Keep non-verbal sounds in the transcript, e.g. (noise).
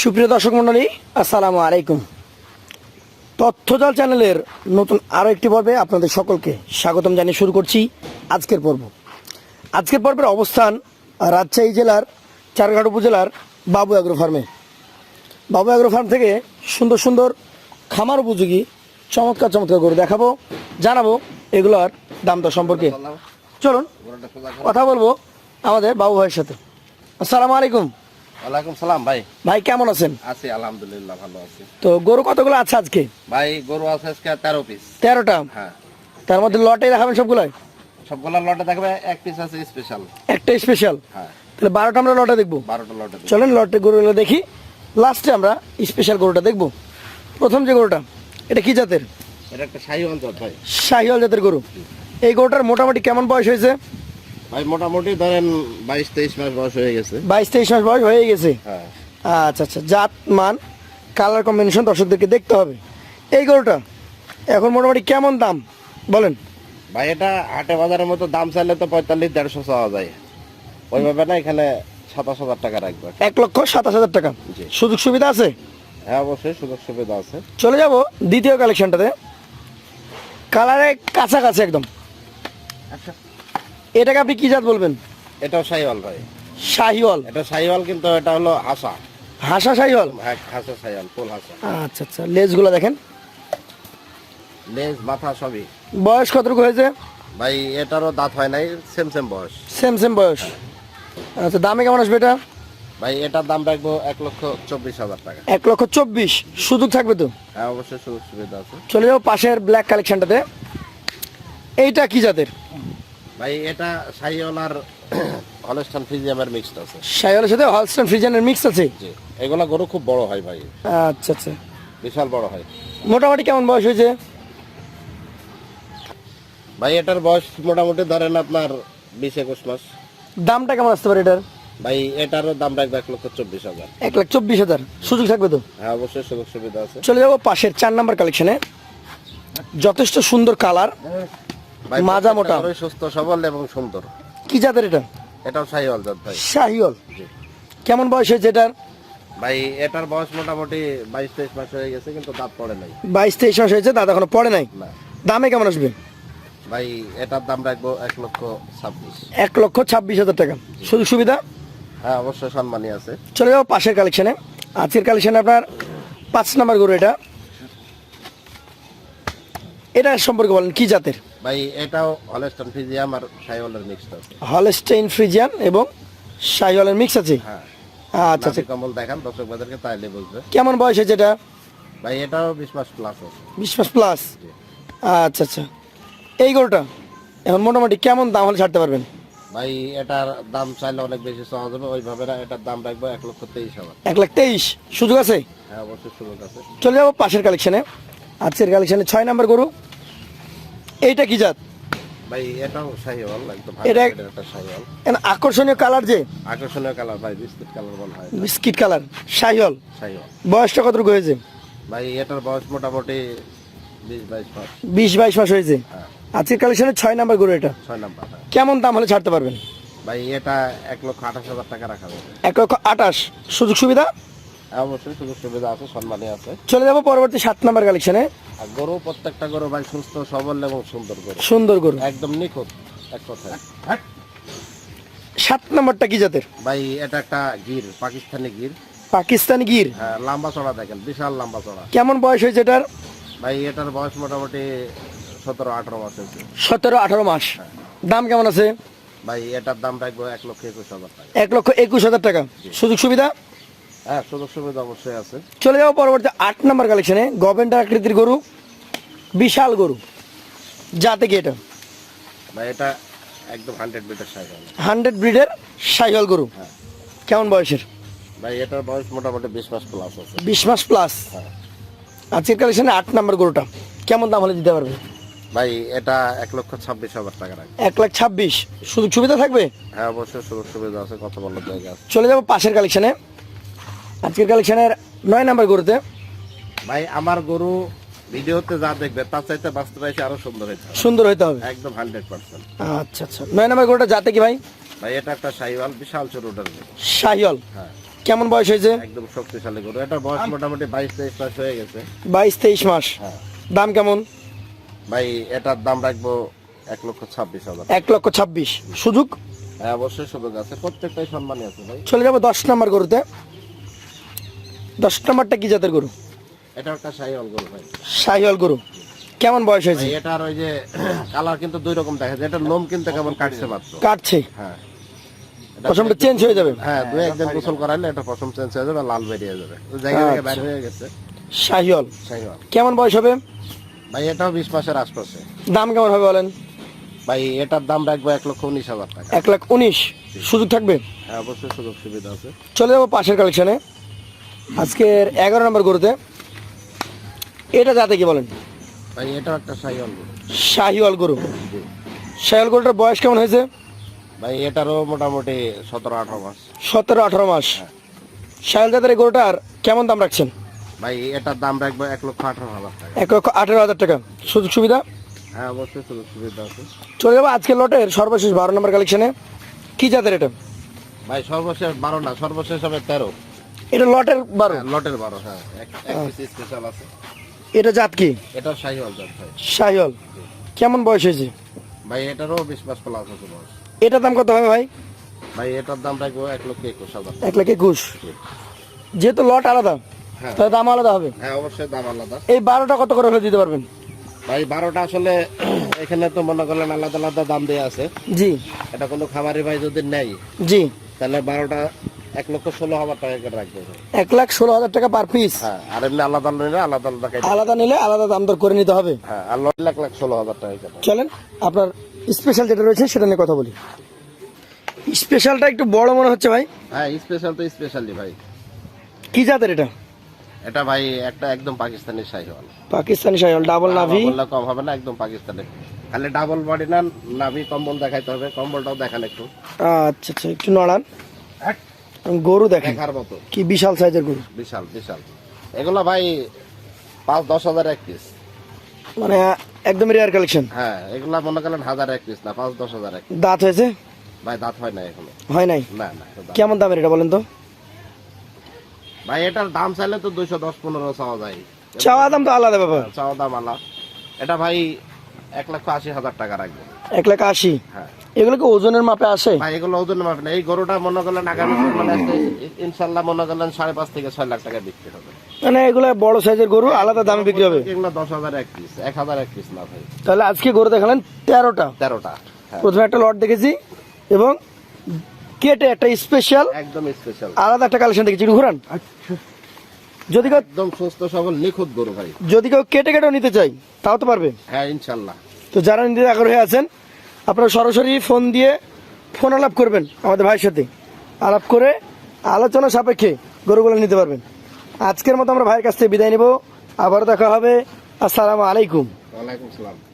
সুপ্রিয় দর্শক মণ্ডলী, আসসালামু আলাইকুম। তথ্যজাল চ্যানেলের নতুন আরও একটি পর্বে আপনাদের সকলকে স্বাগতম জানিয়ে শুরু করছি আজকের পর্ব। আজকের পর্বের অবস্থান রাজশাহী জেলার চারঘাট উপজেলার বাবু অ্যাগ্রো ফার্মে। বাবু অ্যাগ্রো ফার্ম থেকে সুন্দর সুন্দর খামার উপযোগী চমৎকার চমৎকার করে দেখাবো, জানাব, এগুলোর দাম দর সম্পর্কে। চলুন, কথা বলব আমাদের বাবু ভাইয়ের সাথে। আসসালামু আলাইকুম। ওয়ালাইকুম সালাম ভাই। ভাই কেমন আছেন? আছি আলহামদুলিল্লাহ ভালো আছি। তো গরু কতগুলো আছে আজকে? ভাই গরু আছে আজকে তেরো পিস তেরোটা? হ্যাঁ। তার মধ্যে লটে দেখাবেন সবগুলো লটে দেখবে এক পিস আছে স্পেশাল একটা স্পেশাল হ্যাঁ। তাহলে বারোটা আমরা লটে দেখব। বারোটা লটে। চলেন লটে গরুগুলো দেখি। লাস্টে আমরা স্পেশাল গরুটা দেখব। প্রথম যে গরুটা এটা কি জাতের? এটা একটা শাহী অঞ্চল ভাই। শাহিওয়াল জাতের গরু। এই গরুটার মোটামুটি কেমন বয়স হয়েছে? ভাই মোটামুটি ধরেন বাইশ তেইশ মাস বয়স হয়ে গেছে। বাইশ তেইশ মাস বয়স হয়ে গেছে? হ্যাঁ। আচ্ছা আচ্ছা জাত মান কালার কম্বিনেশন দর্শকদেরকে দেখতে হবে। এই গরুটা এখন মোটামুটি কেমন দাম? বলেন। ভাই এটা হাটে বাজারের মতো দাম চাইলে তো পঁয়তাল্লিশ দেড়শো চাওয়া যায়। ওইভাবে না এখানে সাতাশ হাজার টাকা রাখবে। এক লক্ষ সাতাশ হাজার টাকা। সুযোগ সুবিধা আছে? হ্যাঁ অবশ্যই সুযোগ সুবিধা আছে। চলে যাব দ্বিতীয় কালেকশনটাতে কালারে কাছাকাছি একদম। এটাকে আপনি কি জাত বলবেন? এটাও শাহিওয়াল ভাই। শাহিওয়াল এটা শাহিওয়াল কিন্তু এটা হলো হাসা। হাসা শাহিওয়াল হ্যাঁ হাসা শাহিওয়াল ফুল হাসা। আচ্ছা আচ্ছা লেজগুলো দেখেন। লেজ মাথা সবই। বয়স কতটুকু হয়েছে? ভাই এটারও দাঁত হয় নাই সেম সেম বয়স। সেম সেম বয়স। আচ্ছা দামে কেমন আসবে এটা? ভাই এটার দাম রাখব এক লক্ষ চব্বিশ হাজার টাকা। এক লক্ষ চব্বিশ। সুযোগ থাকবে তো? হ্যাঁ অবশ্যই সুযোগ সুবিধা আছে। চলে যাব পাশের ব্ল্যাক কালেকশনটাতে। এইটা কি জাতের? ভাই এটা আর হলস্টান ফিজিয়ামের মিক্সড আছে। শাহিওয়ালের সাথে হলস্টন ফ্রিজেনের মিক্স আছে? জি এগুলা গরু খুব বড় হয় ভাই। আচ্ছা আচ্ছা। বিশাল বড় হয়। মোটামুটি কেমন বয়স হয়েছে? ভাই এটার বয়স মোটামুটি ধরেন আপনার বিশ একুশ মাস। দামটা কেমন আসতে পারে এটার? ভাই এটারও দাম রাখব এক লক্ষ চব্বিশ হাজার। এক লাখ চব্বিশ হাজার। সুযোগ থাকবে তো? হ্যাঁ অবশ্যই সুযোগ সুবিধা আছে। চলে যাব পাশের চার নাম্বার কালেকশনে যথেষ্ট সুন্দর কালার মাজা মোটা। সুস্থ সবল এবং সুন্দর। কি জাতের এটা? এটাও সাইওয়াল জাত ভাই। শাহিওল জি। কেমন বয়স হয়েছে এটার? ভাই এটার বয়স মোটামুটি বাইশ তেইশ মাস হয়ে গেছে কিন্তু দাঁত পড়ে নাই। বাইশ তেইশ মাস হয়েছে দাদা এখনও পড়ে নাই? দামে কেমন আসবে? ভাই এটার দাম রাখব এক লক্ষ ছাব্বিশ। এক লক্ষ ছাব্বিশ হাজার টাকা। সুযোগ সুবিধা? হ্যাঁ অবশ্যই সম্মানই আছে। চলে যাব পাশের কালেকশনে আজকের কালেকশনে আপনার পাঁচ নাম্বার গরু এটা। এটা সম্পর্কে বলেন কি জাতের? ভাই এটাও হলেস্টন ফিজিয়াম আর সাইওয়ালের মিক্সড আছে। হলস্টেইন ফ্রিজিয়ান এবং শাহিওয়ালের মিক্স আছে? হ্যাঁ। আচ্ছা আচ্ছা। কমল দেখান দর্শক বাজারকে তাইলে বুঝবে কেমন বয়স হয়েছে এটা ভাই এটাও বিশ মাস প্লাস আছে। বিশ মাস প্লাস আচ্ছা আচ্ছা। এই গরুটা এখন মোটামুটি কেমন দাম হলে ছাড়তে পারবেন? ভাই এটার দাম চাইলে অনেক বেশি চাওয়া যাবে ওইভাবে না এটার দাম রাখব এক লক্ষ তেইশ হাজার। এক লাখ তেইশ? সুযোগ আছে? হ্যাঁ অবশ্যই সুযোগ আছে। চলে যাব পাশের কালেকশনে আজকের কালেকশনে ছয় নাম্বার গরু। এইটা কি জাত? ভাই এটাও সাইওয়াল একদম এটা- এটা একটা সাইওয়াল এন আকর্ষণীয় কালার যে? আকর্ষণীয় কালার ভাই বিস্কিট কালার বলা হয় বিস্কিট কালার শাহিওল সাইওয়াল বয়সটা কতটুকু হয়েছে? ভাই এটার বয়স মোটামুটি বিশ বাইশ মাস হয়েছে? হ্যাঁ। আজকের কালেকশনে ছয় নাম্বার গরু এটা। ছয় নাম্বার হ্যাঁ। কেমন দাম হলে ছাড়তে পারবেন? ভাই এটা এক লক্ষ আঠাশ হাজার টাকা রাখা যাবে। এক লক্ষ আঠাশ। সুযোগ সুবিধা? অবশ্যই সুযোগ সুবিধা আছে সম্মানই আছে। চলে যাব পরবর্তী সাত নাম্বার কালেকশনে আর গরু প্রত্যেকটা গরু ভাই সুস্থ সবল এবং সুন্দর গরু। সুন্দর গরু। একদম নিখুঁত এক কথায়। সাত নাম্বারটা কি জাতের? ভাই এটা একটা গির পাকিস্তানি গির। পাকিস্তানি গির? হ্যাঁ লম্বা চড়া দেখেন বিশাল লম্বা চড়া। কেমন বয়স হয়েছে এটার? ভাই এটার বয়স মোটামুটি সতেরো আঠারো মাস হয়েছে। সতেরো আঠারো মাস। দাম কেমন আছে? ভাই এটার দাম রাখব এক লক্ষ একুশ হাজার টাকা। এক লক্ষ একুশ হাজার টাকা। সুযোগ সুবিধা? হ্যাঁ সুবিধা অবশ্যই আছে। চলে যাব পরবর্তী আট নম্বর কালেকশনে গভর্নমেন্ট আকৃতির গরু বিশাল গরু। যাতে কি এটা? ভাই এটা একদম হান্ড্রেড সাইজ হবে হান্ড্রেড ব্রিডের সাইহল গরু। হ্যাঁ। কেমন বয়সের? ভাই এটার বয়স মোটামুটি বিশ মাস প্লাস আছে। বিশ মাস প্লাস হ্যাঁ। আজকের কালেকশনে আট নাম্বার গরুটা। কেমন দাম হলে দিতে পারবে? ভাই এটা এক লক্ষ ছাব্বিশ হাজার টাকা রাখবে। এক লাখ ছাব্বিশ। সুযোগ সুবিধা থাকবে? হ্যাঁ অবশ্যই সুযোগ সুবিধা আছে কত বড় জায়গা আছে। চলে যাব পাশের কালেকশনে আজকের কালেকশনের নয় নাম্বার গরুতে। ভাই আমার গরু ভিডিওতে যা দেখবে তার চাইতে বাস্তবে এসে আরও সুন্দর হয়েছে সুন্দর হইতে হবে। একদম হান্ড্রেড পার্সেন্ট। আচ্ছা আচ্ছা। নয় নাম্বার গরুটা যাতে কি ভাই? ভাই এটা একটা সাইওয়াল বিশাল ছোটটার গরু। শাহিওল হ্যাঁ। কেমন বয়স হয়েছে? একদম শক্তিশালী গরু। এটার বয়স মোটামুটি বাইশ তেইশ মাস হয়ে গেছে। বাইশ তেইশ মাস। হ্যাঁ। দাম কেমন? ভাই এটার দাম রাখব এক লক্ষ ছাব্বিশ হাজার। এক লক্ষ ছাব্বিশ। সুযোগ? হ্যাঁ অবশ্যই সুযোগ আছে। প্রত্যেকটাই সম্মানই আছে ভাই। চলে যাব দশ নম্বর গরুতে। দশ নম্বরটা কি জাতের গরু? এটা একটা শাহিওয়াল গরু ভাই। শাহিওয়াল গরু। কেমন বয়স হয়েছে? ভাই এটার ওই যে কালার কিন্তু দুই রকম দেখা যায়। এটার লোম কিন্তু কেমন কাটছে মাত্র। কাটছে? হ্যাঁ। এটা পশমটা চেঞ্জ হয়ে যাবে। হ্যাঁ দুই একদিন গোসল করাইলে এটা পশম চেঞ্জ হয়ে যাবে লাল বেরিয়ে যাবে। জায়গা থেকে আচ্ছা। বাইরে হয়ে গেছে। শাহিওয়াল। শাহিওয়াল। কেমন বয়স হবে? ভাই এটাও বিশ মাসের আশপাশে। দাম কেমন হবে বলেন? ভাই এটার দাম রাখব এক লক্ষ উনিশ হাজার টাকা। এক লাখ উনিশ। সুযোগ থাকবে? হ্যাঁ অবশ্যই সুযোগ সুবিধা আছে। চলে যাব পাশের কালেকশনে আজকের এগারো নম্বর গরুতে এটা যাতে কি বলেন? ভাই এটাও একটা শাহিওয়াল গরু। শাহিওয়াল গরু। শাহিওয়াল গরুটার বয়স কেমন হয়েছে? ভাই এটারও মোটামুটি সতেরো আঠারো মাস। সতেরো আঠারো মাস। শাহিওয়াল জাতের এই গরুটার কেমন দাম রাখছেন? ভাই এটার দাম রাখব এক লক্ষ আঠারো হাজার টাকা। এক লক্ষ আঠেরো হাজার টাকা। সুযোগ সুবিধা? হ্যাঁ অবশ্যই সুযোগ সুবিধা আছে। চলে যাব আজকের লটের সর্বশেষ বারো নম্বর কালেকশনে কি জাতের এটা? ভাই সর্বশেষ বারো না সর্বশেষ হবে তেরো। এটা লটের বারো। হ্যাঁ, লটের বারো হ্যাঁ। স্পেশাল আছে। এটা জাত কি? এটা শাহিওয়াল জাত ভাই। শাহিওয়াল। কেমন বয়স হয়েছে? ভাই এটারও বিশ মাস প্লাস আছে বয়স। এটার দাম কত হবে ভাই? ভাই এটার দাম রাখব এক লক্ষ একুশ হাজার। এক লাখ একুশ। যেহেতু লট আলাদা হ্যাঁ। তাহলে দাম আলাদা হবে? হ্যাঁ অবশ্যই দাম আলাদা। এই বারোটা কত করে হলে দিতে পারবেন? ভাই বারোটা আসলে (clears throat) এখানে তো মনে করলেন আলাদা আলাদা দাম দেওয়া আছে। জি। এটা কোনো খামারি ভাই যদি নেই জি। তাহলে বারোটা এক লক্ষ ষোলো হাজার টাকা করে রাখবে। এক লাখ ষোলো হাজার টাকা পার পিস হ্যাঁ আর এমনি আলাদা নিলে আলাদা আলাদা আলাদা নিলে আলাদা দাম দর করে নিতে হবে। হ্যাঁ আর লাখ লাখ ষোলো হাজার টাকা কেটে। চলেন আপনার স্পেশাল যেটা রয়েছে সেটা নিয়ে কথা বলি। স্পেশালটা একটু বড় মনে হচ্ছে ভাই। হ্যাঁ স্পেশাল তো স্পেশালি ভাই। কি জাতের এটা? এটা ভাই একটা একদম পাকিস্তানি শাহিওয়াল। পাকিস্তানি শাহিওয়াল ডাবল নাভি। বললে কম হবে না একদম পাকিস্তানি। খালি ডাবল বডি না নাভি কম্বল দেখাইতে হবে কম্বলটাও দেখান একটু। আচ্ছা আচ্ছা একটু নড়ান। গরু দেখেন দেখার মতো। কি বিশাল সাইজের গরু? বিশাল বিশাল। এগুলো ভাই পাঁচ দশ হাজার এক পিস মানে একদম রেয়ার কালেকশন হ্যাঁ এগুলা মনে করেন হাজার এক পিস না পাঁচ দশ হাজার এক দাঁত হয়েছে? ভাই দাঁত হয় না এখনও। হয় নাই? না না কেমন দামের এটা বলেন তো? ভাই এটার দাম চাইলে তো দুইশো দশ পনেরো চাওয়া যায়। চাওয়া দাম তো আলাদা ব্যাপার। চাওয়া দাম আলাদা। এটা ভাই এক লক্ষ আশি হাজার টাকা রাখবে। এক লাখ আশি। হ্যাঁ। এগুলো কি ওজনের মাপে আসে? ভাই এগুলো ওজন মাপে না। এই গরুটা মনে করলেন আগামী মানে ইনশাল্লাহ মনে করলেন সাড়ে পাঁচ থেকে ছয় লাখ টাকা বিক্রি হবে। মানে এগুলো বড় সাইজের গরু আলাদা দামে বিক্রি হবে? এগুলো দশ হাজার এক পিস এক হাজার এক পিস না ভাই। তাহলে আজকে গরু দেখালেন তেরোটা। তেরোটা হ্যাঁ। প্রথমে একটা লট দেখেছি এবং কেটে একটা স্পেশাল একদম স্পেশাল আলাদা একটা কালেকশন দেখেছি। ঘুরান। যদি কেউ একদম সুস্থ সবল নিখুঁত গরু ভাই। যদি কেউ কেটে কেটেও নিতে চাই তাও তো পারবে। হ্যাঁ ইনশাল্লাহ তো যারা নিতে আগ্রহী আছেন, আপনারা সরাসরি ফোন দিয়ে ফোন আলাপ করবেন আমাদের ভাইয়ের সাথে। আলাপ করে আলোচনা সাপেক্ষে গরুগুলো নিতে পারবেন। আজকের মতো আমরা ভাইয়ের কাছ থেকে বিদায় নেব। আবারও দেখা হবে। আসসালামু আলাইকুম। ওয়ালাইকুম সালাম।